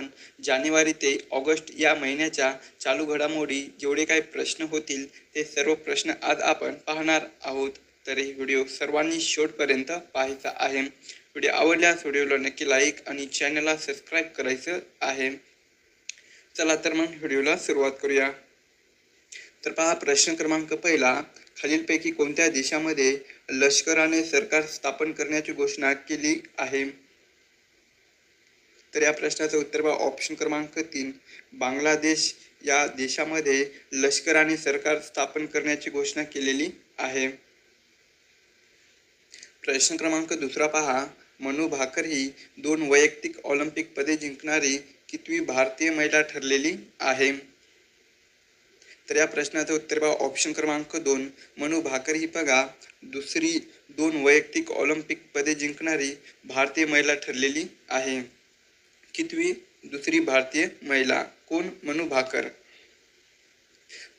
आपण जानेवारी ते ऑगस्ट या महिन्याच्या चालू घडामोडी जेवढे काही प्रश्न होतील ते सर्व प्रश्न आज आपण पाहणार आहोत. तर हे व्हिडिओ सर्वांनी शेवटपर्यंत पाहायचा आहे. व्हिडिओ आवडल्यास व्हिडिओला नक्की लाईक आणि चॅनलला सबस्क्राईब करायचं आहे. चला तर मग व्हिडिओला सुरुवात करूया. तर पहा प्रश्न क्रमांक पहिला. खालीलपैकी कोणत्या देशामध्ये लष्कराने सरकार स्थापन करण्याची घोषणा केली आहे? तर या प्रश्नाचं उत्तर बघा. ऑप्शन क्रमांक तीन. बांगलादेश या देशामध्ये लष्कराने सरकार स्थापन करण्याची घोषणा केलेली आहे. प्रश्न क्रमांक दुसरा पहा. मनू भाकर ही दोन वैयक्तिक ऑलिम्पिक पदे जिंकणारी कितवी भारतीय महिला ठरलेली आहे. तर या प्रश्नाचं उत्तर बघा. ऑप्शन क्रमांक दोन. मनू भाकर ही बघा. दुसरी दोन वैयक्तिक ऑलिम्पिक पदे जिंकणारी भारतीय महिला ठरलेली आहे. कितवी दुसरी भारतीय महिला कोण? मनू भाकर.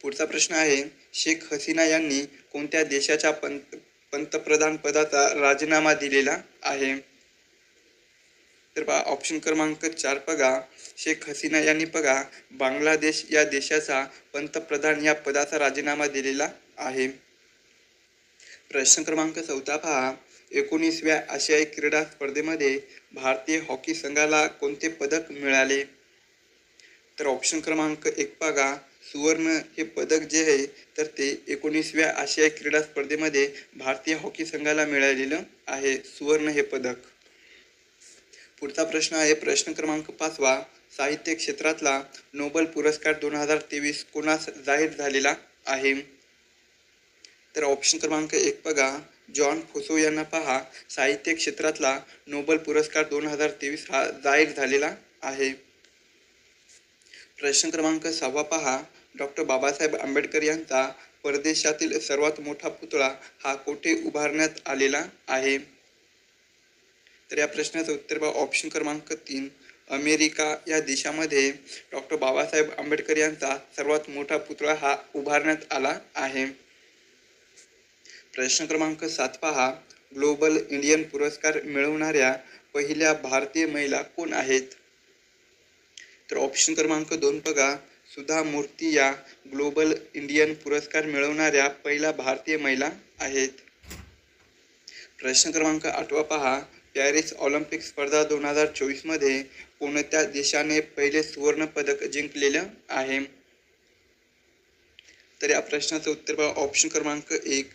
पुढचा प्रश्न आहे शेख हसीना यांनी कोणत्या देशाच्या पंत पंतप्रधान पदाचा राजीनामा दिलेला आहे? तर पहा ऑप्शन क्रमांक चार बघा. शेख हसीना यांनी बघा बांगलादेश या देशाचा पंतप्रधान या पदाचा राजीनामा दिलेला आहे. प्रश्न क्रमांक चौथा पहा. एकोणीसव्या आशियाई क्रीडा स्पर्धेमध्ये भारतीय हॉकी संघाला कोणते पदक मिळाले? तर ऑप्शन क्रमांक एक बघा. सुवर्ण हे पदक जे आहे तर ते एकोणीसव्या आशियाई क्रीडा स्पर्धेमध्ये भारतीय हॉकी संघाला मिळालेलं आहे. सुवर्ण हे पदक. पुढचा प्रश्न आहे प्रश्न क्रमांक पाचवा. साहित्य क्षेत्रातला नोबल पुरस्कार दोन हजार तेवीस कोणास जाहीर झालेला आहे? तर ऑप्शन क्रमांक एक बघा. जॉन फोसो यांना पहा साहित्य क्षेत्रातला नोबल पुरस्कार दोन हजार तेवीस हा जाहीर झालेला आहे. प्रश्न क्रमांक सहावा पहा. डॉक्टर बाबासाहेब आंबेडकर यांचा परदेशातील सर्वात मोठा पुतळा हा कोठे उभारण्यात आलेला आहे? तर या प्रश्नाचं उत्तर बघा ऑप्शन क्रमांक तीन. अमेरिका या देशामध्ये डॉक्टर बाबासाहेब आंबेडकर यांचा सर्वात मोठा पुतळा हा उभारण्यात आला आहे. प्रश्न क्रमांक सात पहा. ग्लोबल इंडियन पुरस्कार मिळवणाऱ्या पहिल्या भारतीय महिला कोण आहेत? तर ऑप्शन क्रमांक दोन बघा. सुधा मूर्ती या ग्लोबल इंडियन पुरस्कार मिळवणाऱ्या पहिल्या भारतीय महिला आहेत. प्रश्न क्रमांक आठवा पहा. पॅरिस ऑलिम्पिक स्पर्धा दोन हजार चोवीसमध्ये कोणत्या देशाने पहिले सुवर्ण पदक जिंकलेलं आहे? तर या प्रश्नाचं उत्तर पहा. ऑप्शन क्रमांक एक.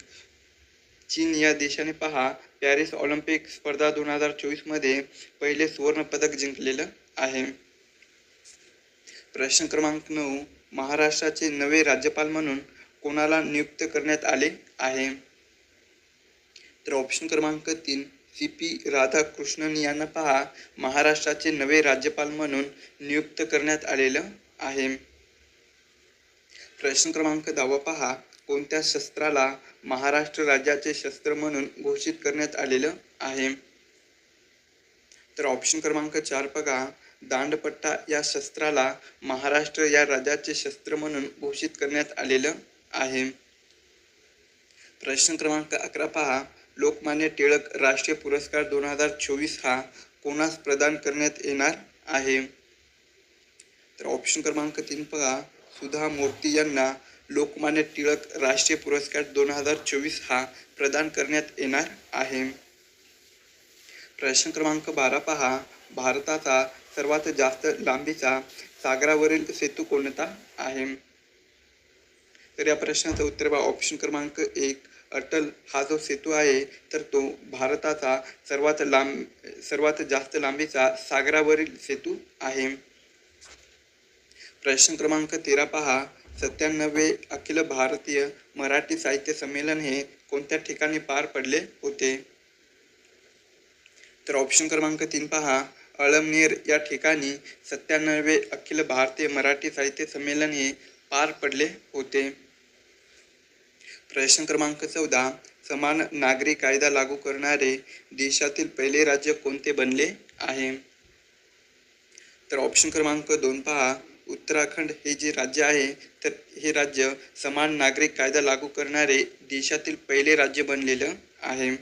चीन या देशाने पहा पॅरिस ऑलिम्पिक स्पर्धा दोन हजार चोवीसमध्ये पहिले सुवर्णपदक जिंकलेलं आहे. प्रश्न क्रमांक नऊ महाराष्ट्राचे नवे राज्यपाल म्हणून कोणाला नियुक्त करण्यात आले आहे? तर ऑप्शन क्रमांक तीन सी पी राधाकृष्णन यांना पहा महाराष्ट्राचे नवे राज्यपाल म्हणून नियुक्त करण्यात आलेलं आहे. प्रश्न क्रमांक दहावा पहा कोणत्या शस्त्राला महाराष्ट्र राज्याचे शस्त्र म्हणून घोषित करण्यात आलेलं आहे? तर ऑप्शन क्रमांक चार बघा. दांडपट्टा या शस्त्राला महाराष्ट्र या राज्याचे शस्त्र म्हणून घोषित करण्यात आलेलं आहे. प्रश्न क्रमांक अकरा पहा. लोकमान्य टिळक राष्ट्रीय पुरस्कार दोन हजार चोवीस हा कोणास प्रदान करण्यात येणार आहे? तर ऑप्शन क्रमांक तीन पहा सुधा मूर्ती यांना लोकमान्य टिळक राष्ट्रीय पुरस्कार दोन हजार चोवीस हा प्रदान करण्यात येणार आहे. प्रश्न क्रमांक बारा पहा. भारताचा सर्वात जास्त लांबीचा सागरावरील सेतू कोणता आहे? तर या प्रश्नाचं उत्तर बा ऑप्शन क्रमांक एक अटल हा जो सेतू आहे तर तो भारताचा सर्वात लांब सर्वात जास्त लांबीचा सागरावरील सेतू आहे. प्रश्न क्रमांक तेरा पहा. सत्त्याण्णवे अखिल भारतीय मराठी साहित्य संमेलन हे कोणत्या ठिकाणी पार पडले होते? तर ऑप्शन क्रमांक तीन पहा. अळमनेर या ठिकाणी सत्त्याण्णवे अखिल भारतीय मराठी साहित्य संमेलन हे पार पडले होते. प्रश्न क्रमांक चौदा. समान नागरी कायदा लागू करणारे देशातील पहिले राज्य कोणते बनले आहे? तर ऑप्शन क्रमांक दोन पहा. उत्तराखंड हे जे राज्य आहे तर हे राज्य समान नागरिक कायदा लागू करणारे देशातील पहिले राज्य बनलेलं आहे.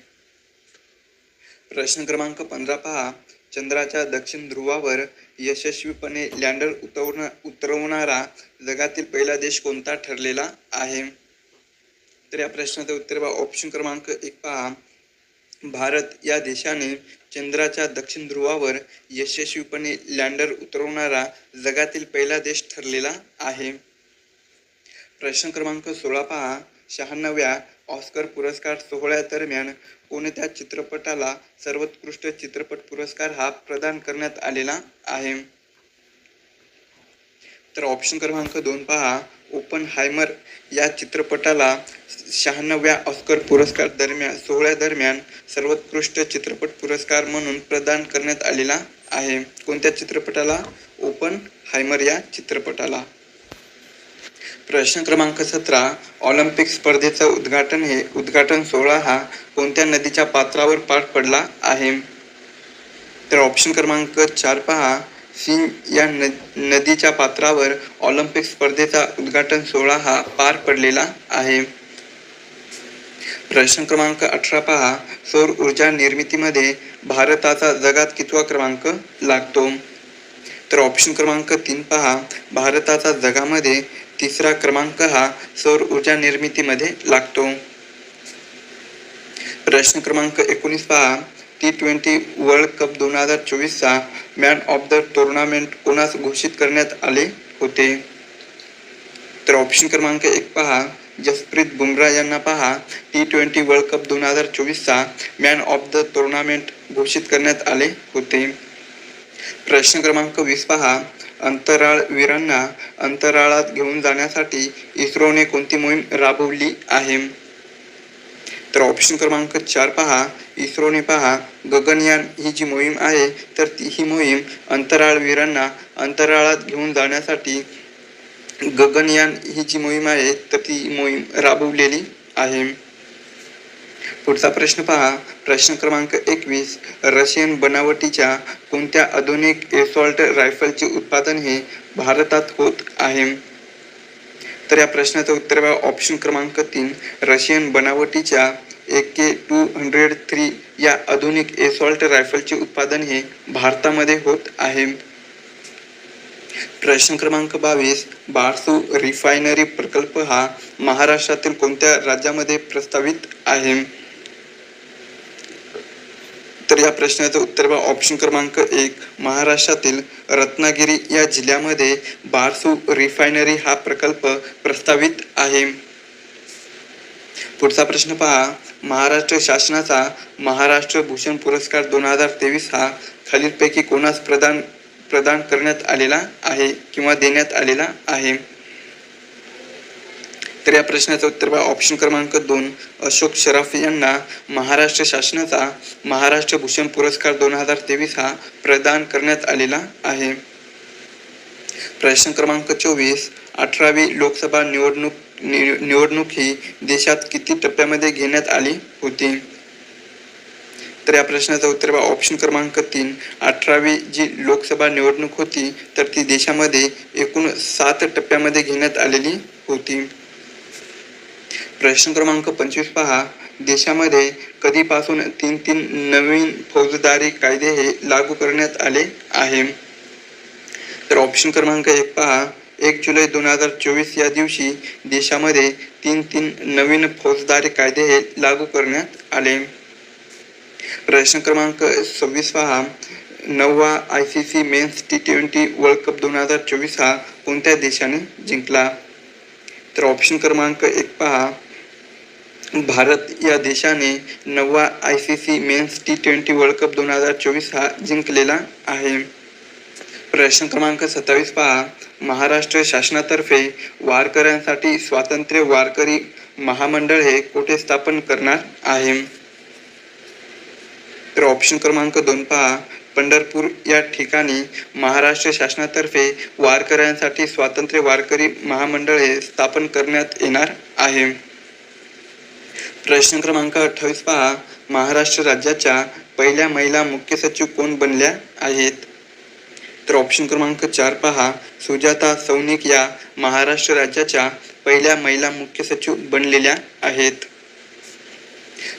प्रश्न क्रमांक पंधरा पहा. चंद्राच्या दक्षिण ध्रुवावर यशस्वीपणे लँडर उतरवण उतरवणारा जगातील पहिला देश कोणता ठरलेला आहे? तर या प्रश्नाचं उत्तर बघा ऑप्शन क्रमांक एक पहा. भारत या देशाने चंद्राच्या दक्षिण ध्रुवावर यशस्वीपणे लँडर उतरवणारा जगातील पहिला देश ठरलेला आहे. प्रश्न क्रमांक सोळा पहा. शहाण्णव्या ऑस्कर पुरस्कार सोहळ्यादरम्यान कोणत्या चित्रपटाला सर्वोत्कृष्ट चित्रपट पुरस्कार हा प्रदान करण्यात आलेला आहे? तर ऑप्शन क्रमांक दोन पहा. ओपन हायमर या चित्रपटाला शहाण्णव्या ऑस्कर पुरस्कार दरम्यान सोहळ्यादरम्यान सर्वोत्कृष्ट चित्रपट पुरस्कार म्हणून प्रदान करण्यात आलेला आहे. कोणत्या चित्रपटाला? ओपन हायमर या चित्रपटाला. प्रश्न क्रमांक सतरा ऑलिम्पिक स्पर्धेचं उद्घाटन हे उद्घाटन सोहळा हा कोणत्या नदीच्या पात्रावर पार पडला आहे? तर ऑप्शन क्रमांक चार पहा. सिंध या न नदीच्या पात्रावर ऑलिम्पिक स्पर्धेचा उद्घाटन सोहळा हा पार पडलेला आहे. प्रश्न क्रमांक अठरा पहा. सौर ऊर्जा निर्मितीमध्ये भारताचा जगात कितवा क्रमांक लागतो? तर ऑप्शन क्रमांक तीन पहा. भारताचा जगामध्ये तिसरा क्रमांक हा सौर ऊर्जा निर्मितीमध्ये लागतो. प्रश्न क्रमांक एकोणीस पहा. टी ट्वेंटी वर्ल्ड कप दोन हजार चोवीसचा मॅन ऑफ द टुर्नामेंट कोणास घोषित करण्यात आले होते? तर ऑप्शन क्रमांक एक पहा. जसप्रीत बुमराह यांना पहा. टी ट्वेंटी वर्ल्ड कप दोन हजार चोवीसचा मॅन ऑफ द टुर्नामेंट घोषित करण्यात आले होते. प्रश्न क्रमांक वीस पहा. अंतराळवीरांना अंतराळात घेऊन जाण्यासाठी इस्रोने कोणती मोहीम राबवली आहे? तर ऑप्शन क्रमांक चार पहा इस्रोने पहा गगनयान ही जी मोहीम आहे तर ती ही मोहीम अंतराळवीरांना अंतराळात घेऊन जाण्यासाठी गगनयान ही जी मोहीम आहे तर ती मोहीम राबवलेली आहे. पुढचा प्रश्न पहा प्रश्न क्रमांक एकवीस रशियन बनावटीच्या कोणत्या आधुनिक एसॉल्ट रायफलचे उत्पादन हे भारतात होत आहे? तर या प्रश्नाचं उत्तर ऑप्शन क्रमांक तीन रशियन बनावटीच्या A K two hundred three या आधुनिक एसॉल्ट रायफलचे उत्पादन हे भारतामध्ये होत आहे. प्रश्न क्रमांक बावीस बारसू रिफायनरी प्रकल्प हा महाराष्ट्रातील कोणत्या राज्यामध्ये प्रस्तावित आहे? तर या प्रश्नाचं उत्तर बा ऑप्शन क्रमांक एक महाराष्ट्रातील रत्नागिरी या जिल्ह्यामध्ये बारसू रिफायनरी हा प्रकल्प प्रस्तावित आहे. पुढचा प्रश्न पहा. महाराष्ट्र शासनाचा महाराष्ट्र भूषण पुरस्कार दोन हजार तेवीस हा खालीलपैकी कोणास प्रदान प्रदान करण्यात आलेला आहे किंवा देण्यात आलेला आहे? तर या प्रश्नाचं उत्तर बघा ऑप्शन क्रमांक दोन. अशोक शराफ यांना महाराष्ट्र शासनाचा महाराष्ट्र भूषण पुरस्कार दोन हजार तेवीस हा प्रदान करण्यात आलेला आहे. प्रश्न क्रमांक चोवीस. अठरावी लोकसभा निवडणूक निवडणूक ही देशात किती टप्प्यामध्ये घेण्यात आली होती? तर या प्रश्नाचं उत्तर बा ऑप्शन क्रमांक तीन. अठरावी जी लोकसभा निवडणूक होती तर ती देशामध्ये एकूण सात टप्प्यामध्ये घेण्यात आलेली होती. प्रश्न क्रमांक पंचवीस पहा. देशामध्ये कधीपासून तीन तीन नवीन फौजदारी कायदे हे लागू करण्यात आले आहे? तर ऑप्शन क्रमांक एक पहा. एक जुलै दोन हजार चोवीस या दिवशी देशामध्ये तीन तीन नवीन फौजदारी कायदे हे लागू करण्यात आले. प्रश्न क्रमांक सव्वीस पहा. नववा I C C men's T twenty world cup दोन हजार चोवीस हा कोणत्या देशाने जिंकला? तर ऑप्शन क्रमांक एक पहा. भारत या देशाने नववा I C C men's T twenty world cup दोन हजार चोवीस हा जिंकलेला आहे. प्रश्न क्रमांक सत्तावीस पहा. महाराष्ट्र शासनातर्फे वारकऱ्यांसाठी स्वातंत्र्य वारकरी महामंडळ हे कुठे स्थापन करणार आहे? तर ऑप्शन क्रमांक दोन पहा. पंढरपूर या ठिकाणी महाराष्ट्र शासनातर्फे वारकऱ्यांसाठी स्वातंत्र्य वारकरी महामंडळ हे स्थापन करण्यात येणार आहे. प्रश्न क्रमांक अठ्ठावीस पहा. महाराष्ट्र राज्याच्या पहिल्या महिला मुख्य सचिव कोण बनल्या आहेत? तर ऑप्शन क्रमांक चार पहा. सुजाता सौनिक या महाराष्ट्र राज्याच्या पहिल्या महिला मुख्य सचिव बनलेल्या आहेत.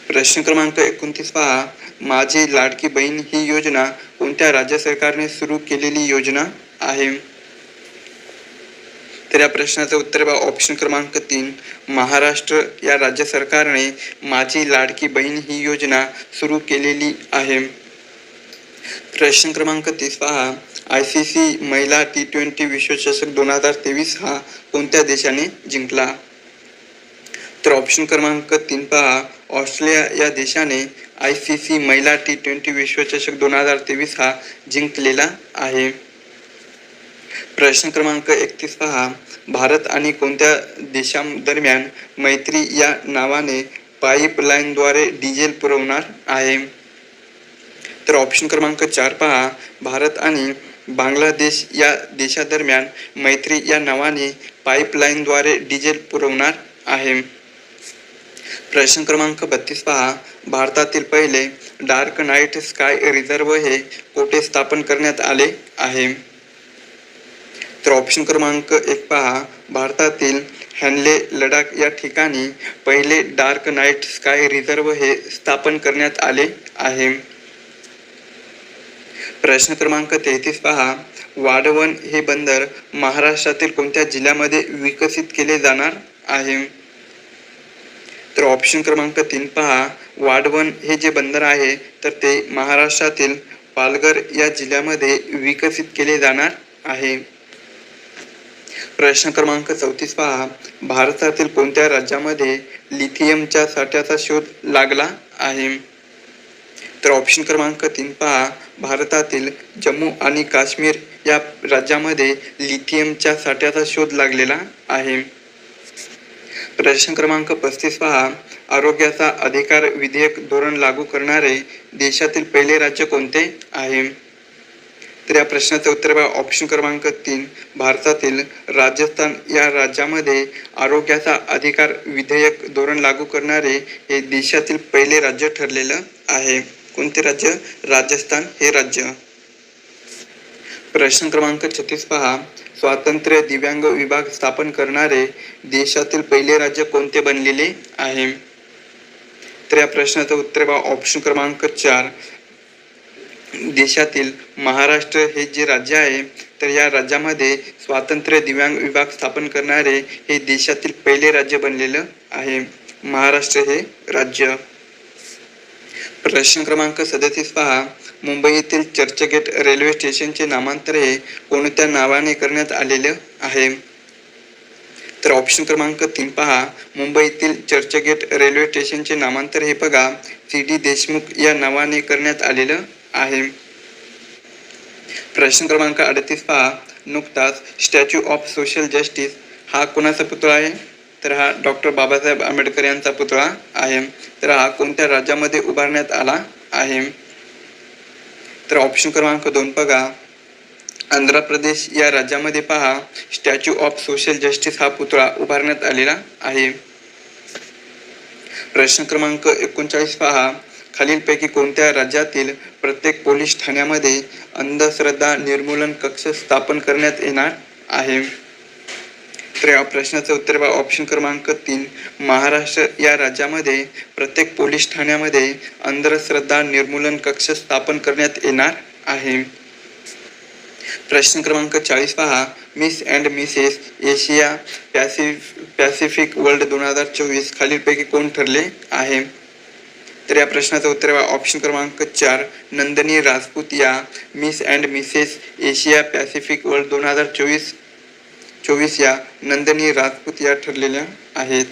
प्रश्न क्रमांक एकोणतीस पहा. माझी लाडकी बहीण ही योजना कोणत्या राज्य सरकारने सुरू केलेली योजना आहे? तर या प्रश्नाचं उत्तर बा ऑप्शन क्रमांक तीन. महाराष्ट्र या राज्य सरकारने माझी लाडकी बहीण ही योजना सुरू केलेली आहे. प्रश्न क्रमांक तीस पहा. आय सी सी महिला टी ट्वेंटी विश्वचषक दोन हजार तेवीस हा कोणत्या देशाने जिंकला? तर ऑप्शन क्रमांक तीन पहा. ऑस्ट्रेलिया या देशाने आय सी सी महिला टी ट्वेंटी विश्वचषक दोन हजार तेवीस हा जिंकलेला आहे. प्रश्न क्रमांक एकतीस पहा. भारत आणि कोणत्या देशांदरम्यान मैत्री या नावाने पाईपलाईनद्वारे डिझेल पुरवणार आहे? तर ऑप्शन क्रमांक चार पहा. भारत आणि बांगलादेश या देशादरम्यान मैत्री या नावाने पाईपलाईनद्वारे डिझेल पुरवणार आहे. प्रश्न क्रमांक बत्तीस पहा. भारतातील पहिले डार्क नाईट स्काय रिझर्व हे कोठे स्थापन करण्यात आले आहे? तर ऑप्शन क्रमांक एक पहा. भारतातील हॅनले लडाख या ठिकाणी पहिले डार्क नाईट स्काय रिझर्व हे स्थापन करण्यात आले आहे. प्रश्न क्रमांक तेहतीस पहा. वाढवण हे बंदर महाराष्ट्रातील कोणत्या जिल्ह्यामध्ये विकसित केले जाणार आहे? तर ऑप्शन क्रमांक तीन पहा. वाढवण हे जे बंदर आहे तर ते महाराष्ट्रातील पालघर या जिल्ह्यामध्ये विकसित केले जाणार आहे. प्रश्न क्रमांक चौतीस पहा. भारतातील कोणत्या राज्यामध्ये लिथियमच्या साठ्याचा शोध लागला आहे? तर ऑप्शन क्रमांक तीन पहा. भारतातील जम्मू आणि काश्मीर या राज्यामध्ये लिथियमच्या साठ्याचा शोध लागलेला आहे. प्रश्न क्रमांक पस्तीस पहा. आरोग्याचा अधिकार विधेयक धोरण लागू करणारे देशातील पहिले राज्य कोणते आहे? तर या प्रश्नाचं उत्तर बघा ऑप्शन क्रमांक तीन. भारतातील राजस्थान या राज्यामध्ये आरोग्याचा अधिकार विधेयक धोरण लागू करणारे हे देशातील पहिले राज्य ठरलेलं आहे. कोणते राज्य? राजस्थान हे राज्य. प्रश्न क्रमांक छत्तीस पहा. स्वातंत्र्य दिव्यांग विभाग स्थापन करणारे देशातील पहिले राज्य कोणते बनलेले आहे? तर या प्रश्नाचं उत्तर पहा. ऑप्शन क्रमांक चार. देशातील महाराष्ट्र हे जे राज्य आहे तर या राज्यामध्ये स्वातंत्र्य दिव्यांग विभाग स्थापन करणारे हे देशातील पहिले राज्य बनलेलं आहे. महाराष्ट्र हे राज्य. प्रश्न क्रमांक सदतीस पहा. मुंबईतील चर्चगेट रेल्वे स्टेशनचे नामांतर हे कोणत्या नावाने करण्यात आलेलं आहे? तर ऑप्शन क्रमांक तीन पहा. मुंबईतील चर्चगेट रेल्वे स्टेशनचे नामांतर हे बघा. सी डी देशमुख या नावाने करण्यात आलेलं आहे. प्रश्न क्रमांक अडतीस पहा. नुकताच स्टॅच्यू ऑफ सोशल जस्टिस हा कोणाचा पुतळा आहे? तर हा डॉक्टर बाबासाहेब आंबेडकर यांचा पुतळा आहे. तर हा कोणत्या राज्यामध्ये उभारण्यात आला आहे? तर ऑप्शन क्रमांक दोन बघा. आंध्र प्रदेश या राज्यामध्ये पहा. स्टॅच्यू ऑफ सोशल जस्टिस हा पुतळा उभारण्यात आलेला आहे. प्रश्न क्रमांक एकोणचाळीस पहा. खालीलपैकी कोणत्या राज्यातील प्रत्येक पोलीस ठाण्यामध्ये अंधश्रद्धा निर्मूलन कक्ष स्थापन करण्यात येणार आहे? त्र्या प्रश्नाचं उत्तर बा ऑप्शन क्रमांक तीन. महाराष्ट्र या राज्यामध्ये प्रत्येक पोलीस ठाण्यामध्ये अंधश्रद्धा निर्मूलन कक्ष स्थापन करण्यात येणार आहे. प्रश्न क्रमांक चाळीस पहा. Miss and Mrs Asia pacific pacific world दोन हजार चोवीस खालीलपैकी कोण ठरले आहे? तर या प्रश्नाचं उत्तर बघा. ऑप्शन क्रमांक चार. नंदनी राजपूत या miss and Mrs Asia pacific world दोन हजार चोवीस चोवीस या नंदनी राजपूत या ठरलेल्या आहेत.